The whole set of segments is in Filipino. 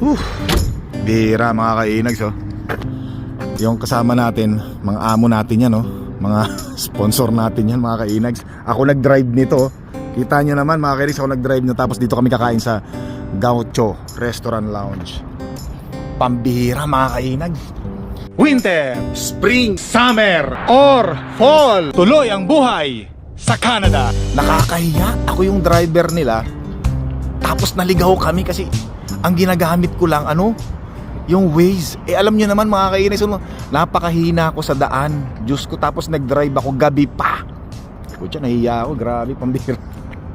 Whew. Bira mga kainags oh. Yung kasama natin, mga amo natin yan oh. Mga sponsor natin yan mga kainags. Ako nag-drive nito. oh. Kita nyo naman mga kainags, ako nag-drive na tapos dito kami kakain sa Gaucho Restaurant Lounge. Pambihira mga kainags. Winter, Spring, Summer, or Fall. Tuloy ang buhay sa Canada. Nakakahiya. Ako yung driver nila. Tapos naligaw kami kasi ang ginagamit ko lang ano, yung Waze. Eh alam niyo naman mga kainis, ano, napakahina ako sa daan. Diyos ko tapos nag-drive ako gabi pa. Kutya, nahiya ako. Grabe, pambira.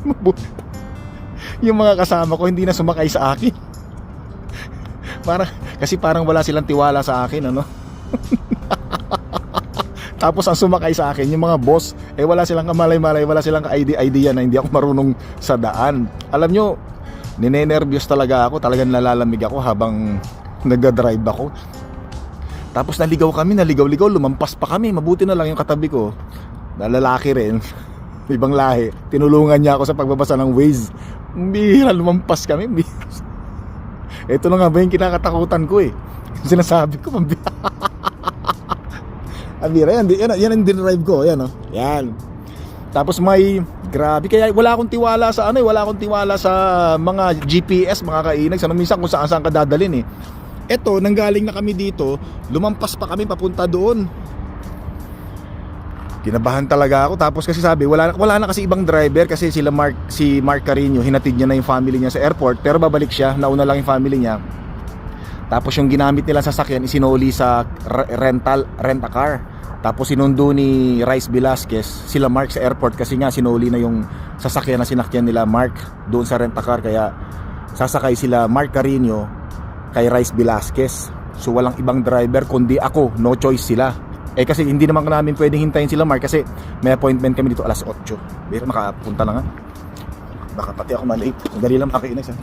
Yung mga kasama ko hindi na sumakay sa akin. Para, kasi parang wala silang tiwala sa akin, ano? Tapos ang sumakay sa akin, yung mga boss, eh wala silang kamalay-malay, wala silang ka-idea na hindi ako marunong sa daan. Alam nyo, ninenervyos talaga ako, talagang nalalamig ako habang nagda-drive ako. Tapos naligaw kami, naligaw-ligaw, lumampas pa kami. Mabuti na lang yung katabi ko, na lalaki rin, ibang lahi. Tinulungan niya ako sa pagbabasa ng Waze. Bihira, lumampas kami. Ito na nga ba yung kinakatakutan ko eh. Sinasabi ko, pambihira. Abira, yan, yan, yan ang dinrive ko, yan oh. Yan. Tapos may, grabe, kaya wala akong tiwala sa ano eh, wala akong tiwala sa mga GPS, mga kainag, sa minsan kung saan saan ka dadalhin eh. Eto, nanggaling na kami dito, lumampas pa kami papunta doon. Kinabahan talaga ako tapos kasi sabi wala wala na kasi ibang driver kasi sila Mark si Mark Carino hinatid niya na yung family niya sa airport pero babalik siya nauna lang yung family niya tapos yung ginamit nila sa sasakyan isinuli sa re- rental rent a car. Tapos sinundo ni Rice Velasquez sila Mark sa airport kasi nga sinuli na yung sasakyan na sinakyan nila Mark doon sa rent car kaya sasakay sila Mark Carino kay Rice Velasquez. So walang ibang driver kundi ako, no choice sila. Eh kasi hindi naman namin pwedeng hintayin sila Mark kasi may appointment kami dito alas 8. Pero makapunta na nga. Baka pati ako malate. Dali lang makiinis ha.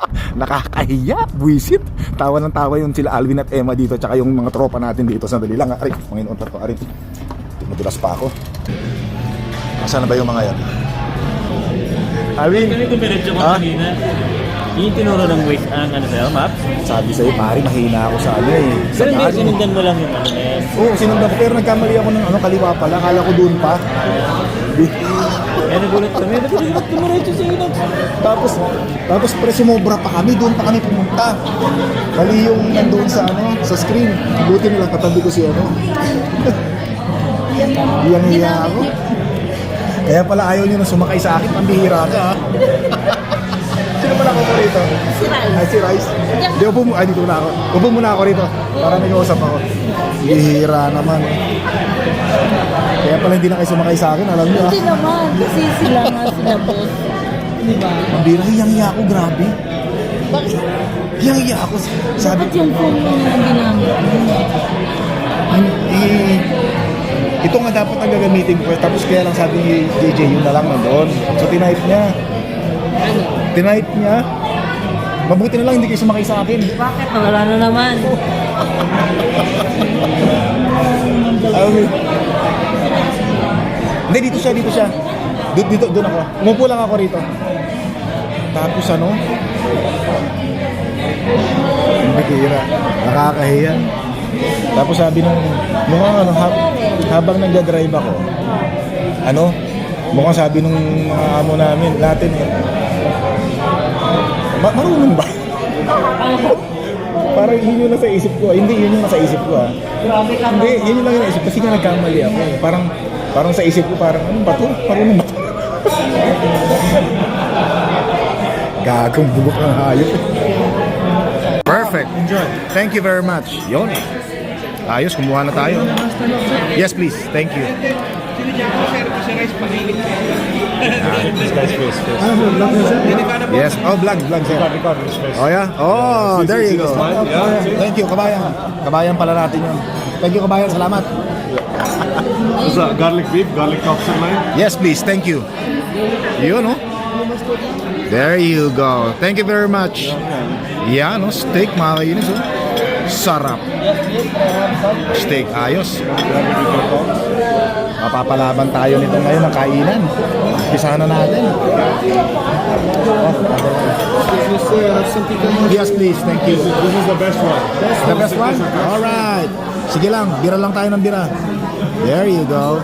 Nakakahiya, buwisit. Tawa ng tawa yung sila Alvin at Emma dito tsaka yung mga tropa natin dito. Sandali lang. Aray, Panginoon to, aray. Madulas pa ako. Nasaan na ba yung mga yan? Alvin, Kami kumiretso ko Ah? kanina. Yung tinuro ng Waze ang ano sa'yo, map. sabi sa'yo, pare, mahina ako sa ano eh. Sa Pero hindi, daan. sinundan mo lang yung ano yan. Oo, sinundan ko. Pero nagkamali ako ng ano, kaliwa pala. Kala ko doon pa. Kaya nagulat kami. Nagulat ba't kumiretso sa inyo? Tapos, tapos pre, sumobra pa kami. Doon pa kami pumunta. Mali yung nandoon sa ano, sa screen. Buti nila katabi ko si ano. Iyang hiya ako. Kaya pala ayaw nyo na sumakay sa akin. Pambihira ka ha. Sino pala ako rito? Si Rai. Ay, si Rice. Hindi, upo mo. Ay, dito na ako. Upo muna ako rito. Para may kausap ako. Bihira naman. Kaya pala hindi na kayo sumakay sa akin. Alam nyo ha. Hindi naman. Kasi sila nga sila boss. Di ba? Pambihira, hiyang-hiya ako. Grabe. Bakit? Hiyang-hiya ako. Sabi Ba't yung phone mo yung ginamit? Eh, ito nga dapat ang gagamitin ko. Tapos kaya lang sabi ni JJ, yun na lang nandoon. So tinipe niya. Ano? Tinipe niya. Mabuti na lang hindi kayo sumakay sa akin. Bakit? Wala na naman. Hindi, dito siya, dito siya. Dito, dito, doon ako. Umupo lang ako rito. Tapos ano? Bikira. Nakakahiya. Tapos sabi nung, mukhang ano, hab, habang nagda-drive ako, ano, mukhang sabi nung mga amo namin, natin eh, ma marunong ba? Parang yun yung nasa isip ko. Hindi, yun yung nasa isip ko ah. Grabe ka Hindi, yun yung lang yung naisip. Kasi nga nagkamali ako. eh. Parang, parang sa isip ko, parang, ano ba to? Ano ba to? Gagong bugok ng hayop. Perfect. Enjoy. Thank you very much. Yon. Ayos, kumuha na tayo. Yes, please. Thank you. Yes. Oh, vlog, vlog, sir. Oh, yeah? Oh, there you go. Thank you, kabayan. Kabayan pala natin yun. Thank you, kabayan. Salamat. Is that garlic beef, garlic lobster line? Yes, please. Thank you. Yun, no? There you go. Thank you very much. Yan, no? Steak, mga kainis, oh. Sarap. Steak, ayos. Mapapalaban tayo nito ngayon ng kainan. Pisahan na natin. Yes, please. Thank you. This is the best one. The best one? Alright. Sige lang, bira lang tayo ng bira. There you go.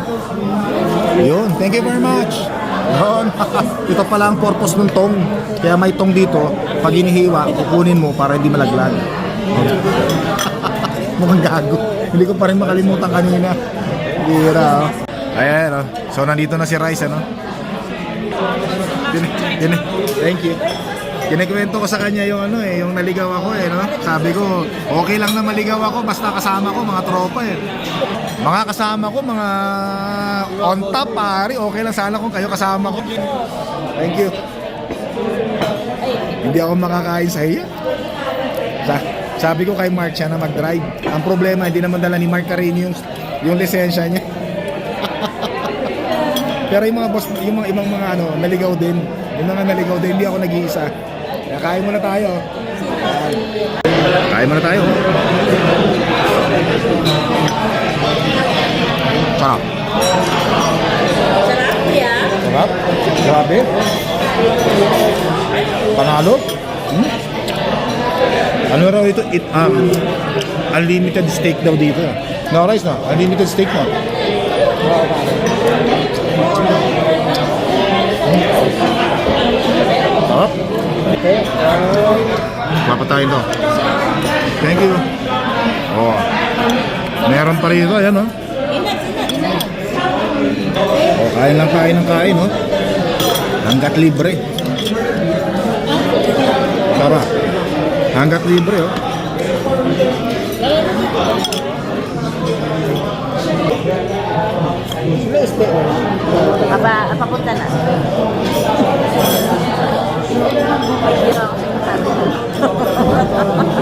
Yun, thank you very much. Yun. Ito pala ang purpose ng tong. Kaya may tong dito, pag inihiwa, kukunin mo para hindi malaglag. Mukhang gago. Hindi ko pa rin makalimutan kanina. Bira, oh. Ayan, oh. So, nandito na si Rice, ano? Tin- tin- Thank you. Kinikwento ko sa kanya yung ano eh, yung naligaw ako eh, no? Sabi ko, okay lang na maligaw ako basta kasama ko mga tropa eh. Mga kasama ko, mga on top pare, okay lang sana kung kayo kasama ko. Thank you. Hindi ako makakain sa iya. Sa, sabi ko kay Mark siya na mag-drive. Ang problema, hindi naman dala ni Mark Carini yung, yung lisensya niya. Pero yung mga boss, yung mga ibang mga ano, naligaw din. Yung mga naligaw din, hindi ako nag-iisa. Kaya kain muna tayo. Kain muna tayo. Sarap. Sarap ya. Sarap? Grabe. Panalo? Hmm? Ano raw ito? It, um, unlimited steak daw dito. No, rice na. Unlimited steak na. Sarap. Papatayin to. Thank you. Oh. Meron pa rito, ayan oh. Oh, kain lang kain ng kain, oh. Hanggat libre. Sarap. Hanggat libre, oh. Aba, papunta na.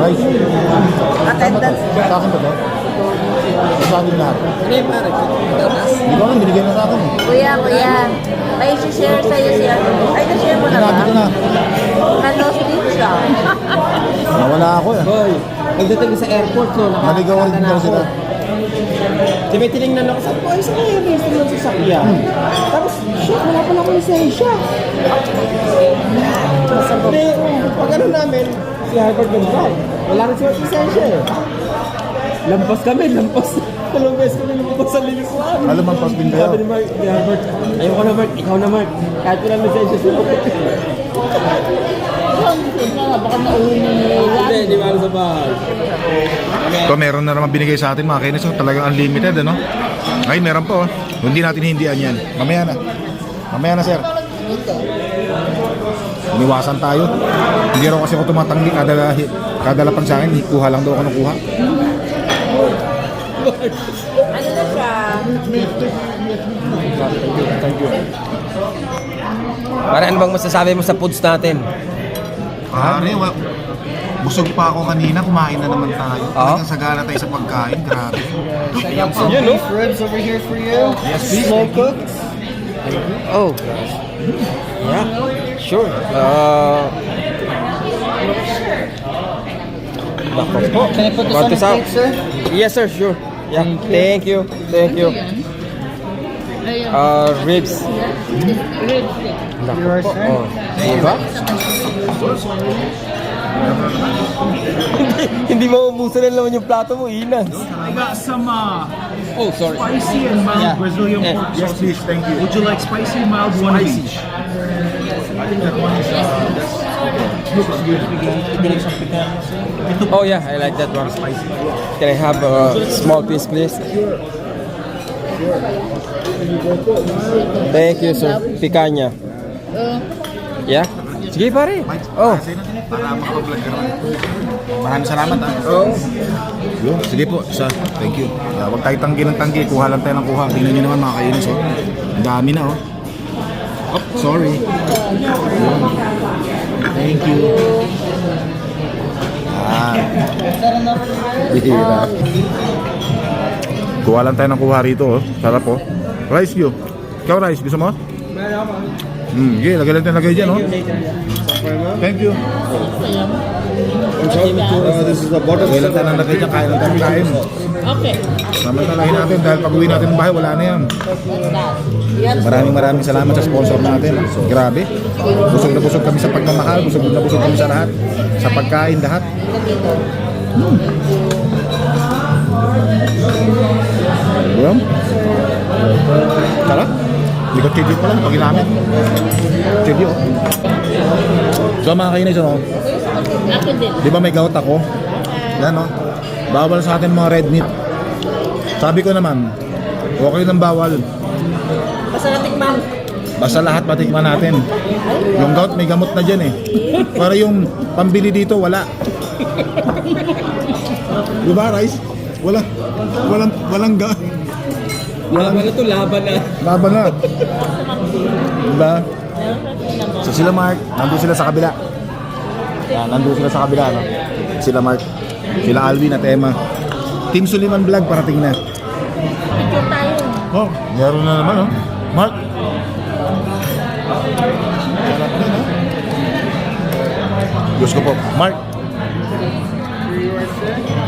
Rice. Attendance. Sa akin ba to? Sa akin lahat. Hindi ko alam, binigay na sa akin. eh. Kuya, kuya. May share sa'yo siya. Ay, na-share mo na. Hello, Steve siya. Nawala ako eh. Hoy, pagdating sa airport, so Naligawan din daw sila. Di may tinignan ako, sabi ko, ay, saan yung register ng sasakyan? Tapos, shit, wala pala akong lisensya. Hindi, pag ano namin, si Harvard nag-drive. Wala rin siya lisensya eh. Lampas kami, lampas. Dalawang beses kami lumabas sa lilikuan. Alam ang pas din kayo. Sabi ni Mark, ni Harvard, ayoko na Mark, ikaw na Mark. Kahit walang lisensya siya. Baka nauwi na nila. Hindi, di ba sa bahay? Ito meron na naman binigay sa atin mga kainis. Oh. Talagang unlimited ano. Ay meron po. Oh. Hindi natin hindian yan. Mamaya na. Mamaya na sir. Iniwasan tayo. Hindi raw kasi ako tumatanggi kada, kada lapag sa akin. Kuha lang daw ako ng kuha. Ano na siya? Para ano bang masasabi mo sa foods natin? Pare, wa- busog pa ako kanina. Kumain na naman tayo. Ah? Talagang sagana tayo sa pagkain. Grabe. Yun, no? ribs over here for you. Yes, please. Slow cooked. Oh. Yeah, sure. Uh, Nako po. Can I put this on the plate, sir? Yes, sir, sure. Yeah, thank you. Thank you. Uh, ribs. Nako Yours, po. Oh, diba? hindi, maubusan na naman yung plato mo, Inas. I got some uh, Oh, sorry. spicy and mild Yeah. Brazilian Yeah. pork Yes, please. Thank you. Would you like spicy, mild, one of each? Oh yeah, I like that one. Can I have a small piece, please? Thank you, sir. Picanha. Yeah? Sige, pare. Oh. Para makapag-vlog ka naman. Maraming salamat ah. Oh. Yun, sige po, isa. Thank you. Yeah, huwag tayo tanggi ng tanggi. Kuha lang tayo ng kuha. Tingnan nyo naman mga kainis. Oh. Ang dami na oh. Oh, sorry. Yun. Thank you. Ah. Bihira. Kuha lang tayo ng kuha rito oh. Sarap oh. Rice you. Ikaw rice, gusto mo? Hmm, okay, lagay lang tayo lagay dyan, oh. Thank you. Uh, this is the bottom. Lagay lang tayo ng lagay dyan, kain lang tayo kain. Okay. Samantalahin natin dahil pag uwi natin ng bahay, wala na. Yan. Maraming maraming salamat sa sponsor natin. Grabe. Busog na busog kami sa pagmamahal, busog na busog kami sa lahat. Sa pagkain, lahat. Hmm. Ayan. Sarap. Hindi ko chili pa lang, pag ginamit. Chili, oh. So mga kainis, ano? Akin din. Di ba may gout ako? Yan no? Bawal sa atin mga red meat. Sabi ko naman, okay lang bawal. Basta natikman. Basta lahat matikman natin. Yung gout may gamot na dyan eh. Para yung pambili dito, wala. Di ba, Rice? Wala. Walang, walang ga. Laban na to, laban na. Laban na. Diba? So sila Mark, nandun sila sa kabila. Yan, nandun sila sa kabila, no? Sila Mark, sila Alvin at Emma. Team Suliman Vlog parating na. Picture tayo. Oh, meron na naman, oh. Mark. Diyos ko po. Mark.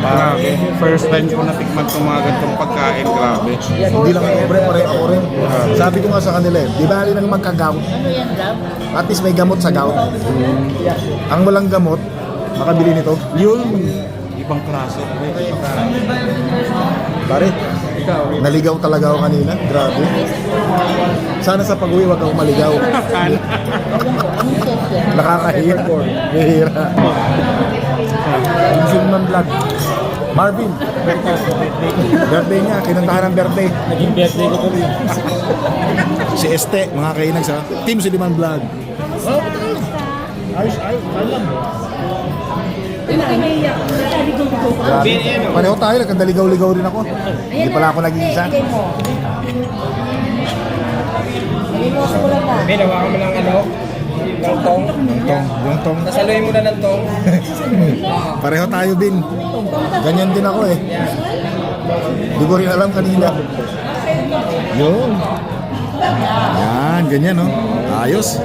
Grabe. First time ko natikman itong mga ganitong pagkain. Grabe. Hindi lang ako, pre, pare ako rin. Sabi ko nga sa kanila eh, di ba rin ang magka-gout? Ano? At least may gamot sa gout. Ang walang gamot, makabili nito. Yun. Ibang klase. Pare, naligaw talaga ako kanina. Grabe. Sana sa pag-uwi, wag ako maligaw. Nakakahiya. Hihira. Silman Vlog. Marvin. birthday niya. Kinantahan ng birthday. Naging birthday ko tuloy. Si Este, mga kainags ha. Team Suliman Vlog. Ayos, ayos. Alam. Pareho tayo, nagkandaligaw-ligaw rin ako. Hindi pala ako nag-iisa. May nawakan mo ng ano? Ng tong. Yung tong, yung tong. Nasaluhin mo na ng tong. Pareho tayo din. Ganyan din ako eh. Hindi ko rin alam kanina. Yun. Yan, ganyan no. Ayos.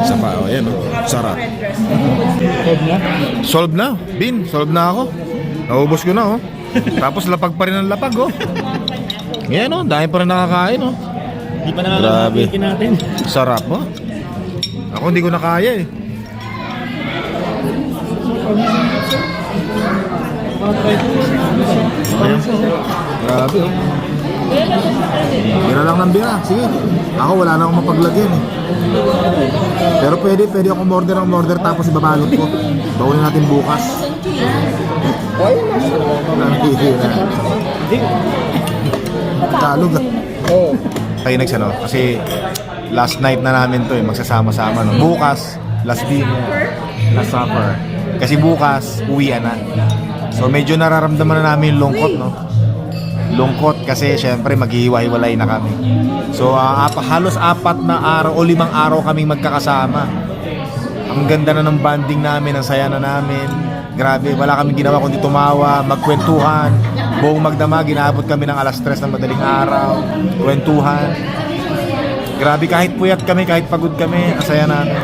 Isa pa, oh, yan oh. Sarap. Solve na. Bin, solve na ako. Naubos ko na oh. Tapos lapag pa rin ang lapag oh. Yan oh, dahil pa rin nakakain oh. Hindi pa Grabe. natin. Sarap oh. Ako hindi ko na kaya eh. Ayan. Grabe oh. Bira lang ng bira. Sige. Ako wala na akong mapaglagyan eh. Pero pwede, pwede ako order ng order tapos ibabalot ko. Bawalin natin bukas. Nakihira. Talog ah. Oo. Nags ano, kasi last night na namin to eh, magsasama-sama no. Bukas, last dinner, last supper. Kasi bukas, uwian na. So medyo nararamdaman na namin yung lungkot no. Lungkot kasi syempre maghihiwa-hiwalay na kami. So ah, apa, halos apat na araw o limang araw kaming magkakasama. Ang ganda na ng banding namin, ang saya na namin. Grabe, wala kaming ginawa kundi tumawa, magkwentuhan. Buong magdamag, inaabot kami ng alas 3 ng madaling araw. Kwentuhan. Grabe, kahit puyat kami, kahit pagod kami, ang saya namin.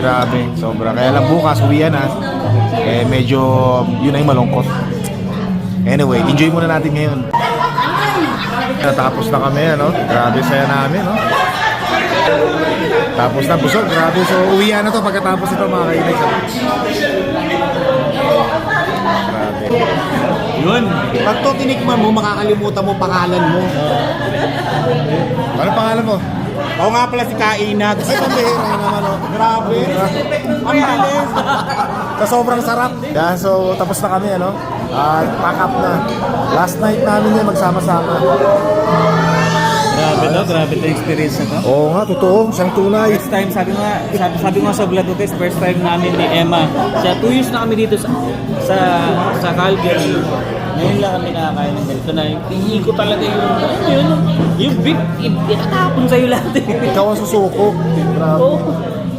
Grabe, sobra. Kaya lang bukas, uwian na. Eh, medyo, yun ay malungkot. Anyway, enjoy muna natin ngayon. Natapos na kami, ano? Grabe saya namin, no? Tapos na, busog. Grabe. So, uwian na to pagkatapos ito, mga kainis. Yun. Pag to tinikman mo, makakalimutan mo pangalan mo. Ano pangalan mo? Oo nga pala si Kainag. Ay, pambihira ka naman, oh. Grabe. Ang bilis. Sa sobrang sarap. Yeah, so tapos na kami, ano? Ah, pack up na. Last night namin yan magsama-sama. Grabe no, grabe to experience na to. Oo nga, totoo. Siyang tunay. First time, sabi nga, sabi, sabi nga sa ko, guys, first time namin ni Emma. Siya, two years na kami dito sa sa, sa Calgary. Ngayon lang kami nakakain ng ganito na tingin ko talaga yung, ano yun, yung big, itatapon sa'yo lahat eh. Ikaw ang susuko. Grabe. Oo,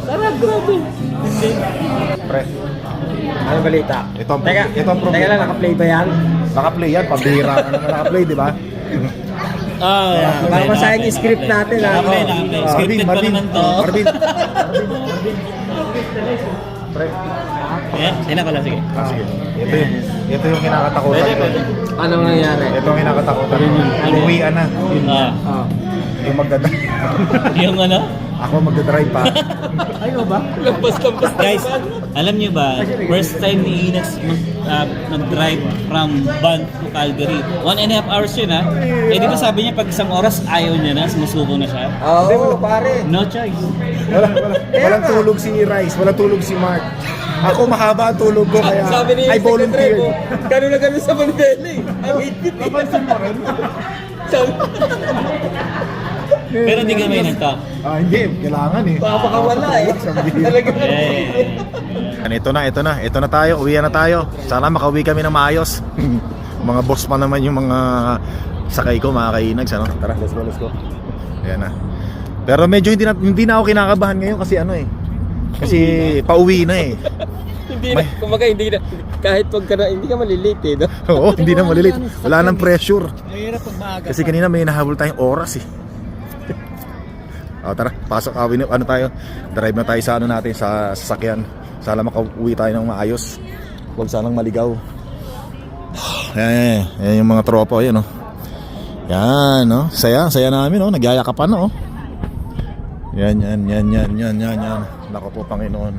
sarap, grabe. Pre, Ano balita? ito ang, ito ang problema. naka-play ba yan? Naka-play yan, pambihira ka naman naka-play, di ba? Ah, Kaya, nakaplay, para masayang nakaplay, script natin, ah. Oh. nakaplay. Oh. Scripted pa Marvin, naman to. Marvin. Pre, Ayan, sina ko lang, sige. ah, sige. Ito yung, ito yung kinakatakutan Pwede, ko. pwede. Anong nangyari? Ito ang kinakatakutan ko. Uwian na. Ah, Oh. Yung magdadrive. yung ano? Ako magdadrive pa. Ayaw ba? Lampas-lampas Guys, alam niyo ba, first time ni Inax mag, ah, mag-drive from Van to Calgary. One and a half hours yun ha. Eh di ba sabi niya pag isang oras ayaw niya na, sumusuko na siya? Oo, oh, pare. No choice. Wala, wala, walang tulog si Rice, walang tulog si Mark. Ako mahaba ang tulog ko kaya Sabi ni I volunteered. gano'n na gano'n sa Mandela eh. Ang higpit eh. Napansin mo rin? Pero di kami nagtalk. Ah, hindi, kailangan eh. Papakawala eh. Talaga. Eh, Ito na, ito na, ito na tayo, uwi na tayo. Sana makauwi kami ng maayos. mga boss pa naman yung mga sakay ko, mga kainags, ano? Tara, let's go, let's go. Ayan na. Pero medyo hindi na, hindi na ako kinakabahan ngayon kasi ano eh. Kasi pauwi na eh. Hindi na, kumbaga hindi na, kahit pag ka na, hindi ka malilate eh. No? Oo, hindi na malilit. Wala nang pressure. mahirap pag maaga. Kasi kanina may nahabol tayong oras eh. O tara, pasok awin ano tayo. Drive na tayo sa ano natin sa sasakyan. Sana makauwi tayo ng maayos. Huwag sanang maligaw. Yan, yan, yan yung mga tropa yan oh. Yan, no? Saya, saya namin, oh. Nagyayakapan, oh. Yan, yan, yan, yan, yan, yan, yan. Nako po, Panginoon.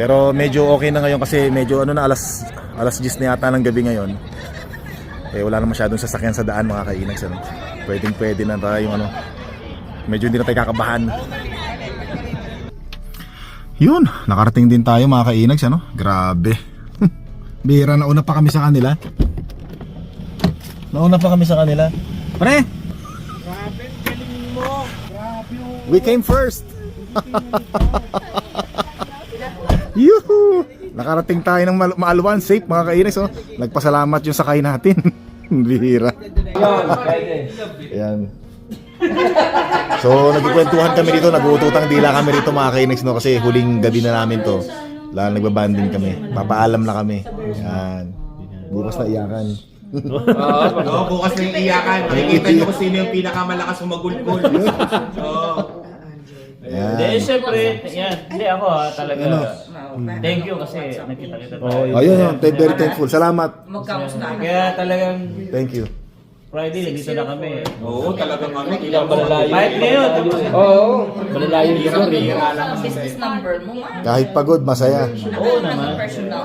Pero medyo okay na ngayon kasi medyo ano na alas alas 10 na yata ng gabi ngayon. Eh wala na masyadong sasakyan sa daan mga kainags ano. Pwedeng pwede na tayo yung ano. Medyo hindi na tayo kakabahan. Yun, nakarating din tayo mga kainags ano. Grabe. Bihira nauna pa kami sa kanila. Nauna pa kami sa kanila. Pre! We came first. Yuhu! Nakarating tayo ng mal- maaluan, safe mga kainis. Oh. Nagpasalamat yung sakay natin. Bihira. Ayan. So, nagkikwentuhan kami dito, nag-uututang dila kami rito mga kainis no kasi huling gabi na namin to. Lang nagbabanding kami. Papaalam na kami. Yan. Bukas na iyakan. Oo, bukas na yung iyakan. Makikita nyo kung sino yung pinakamalakas umagulgol. Oo. Hindi, Yan. syempre, yan. Hindi ako ha, talaga. Ano? Thank you kasi nakita-kita tayo. Ayun, oh, very thankful. Salamat. Kaya talagang Thank you. Friday, nandito na kami. Oo, talagang kami. Kahit ngayon. Oo, malalayo yung story. business number mo. Kahit pagod, masaya. Oo naman.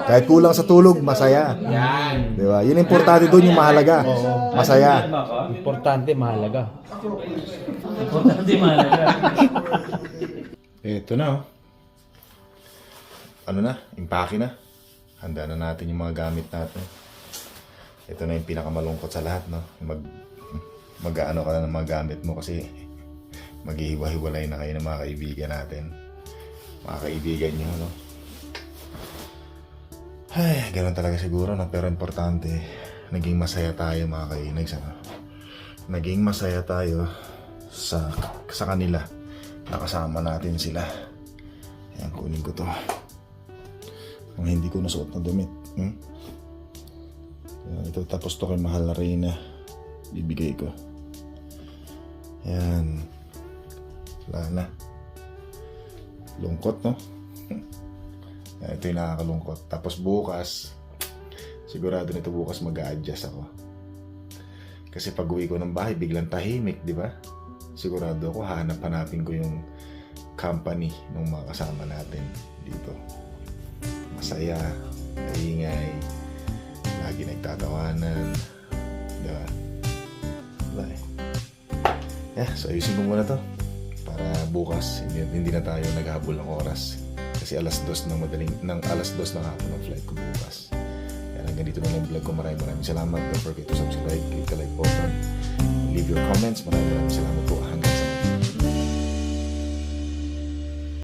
Kahit kulang sa tulog, masaya. Yan. Di ba? Yun importante doon yung mahalaga. Masaya. Importante, mahalaga. Importante mahalaga. Ito na oh. Ano na? Impake na. Handa na natin yung mga gamit natin. Ito na yung pinakamalungkot sa lahat, no? Mag, mag-ano ka na ng mga gamit mo kasi maghihiwa-hiwalay na kayo ng mga kaibigan natin. Mga kaibigan nyo, no? Ay, ganun talaga siguro, no? Pero importante, naging masaya tayo mga kainags, ano? Naging masaya tayo sa, sa kanila. Nakasama natin sila. Ayan, kunin ko to. Ang hindi ko nasuot na damit. Hmm? Ayan, ito tapos to kay mahal na Reyna. Bibigay ko. Ayan. Wala na. Lungkot, no? Ito yung nakakalungkot. Tapos bukas, sigurado nito bukas mag adjust ako. Kasi pag uwi ko ng bahay, biglang tahimik, di ba? Sigurado ako, hanap-hanapin ko yung company ng mga kasama natin dito. Masaya, maingay, lagi nagtatawanan, di ba? Wala eh. Yeah, so ayusin ko muna to para bukas hindi, hindi na tayo naghabol ng oras kasi alas dos ng madaling ng alas dos ng hapon ng flight ko bukas. Kaya hanggang dito na lang vlog ko. Maraming maraming salamat. Don't forget to subscribe, click the like button, leave your comments. Maraming maraming salamat po.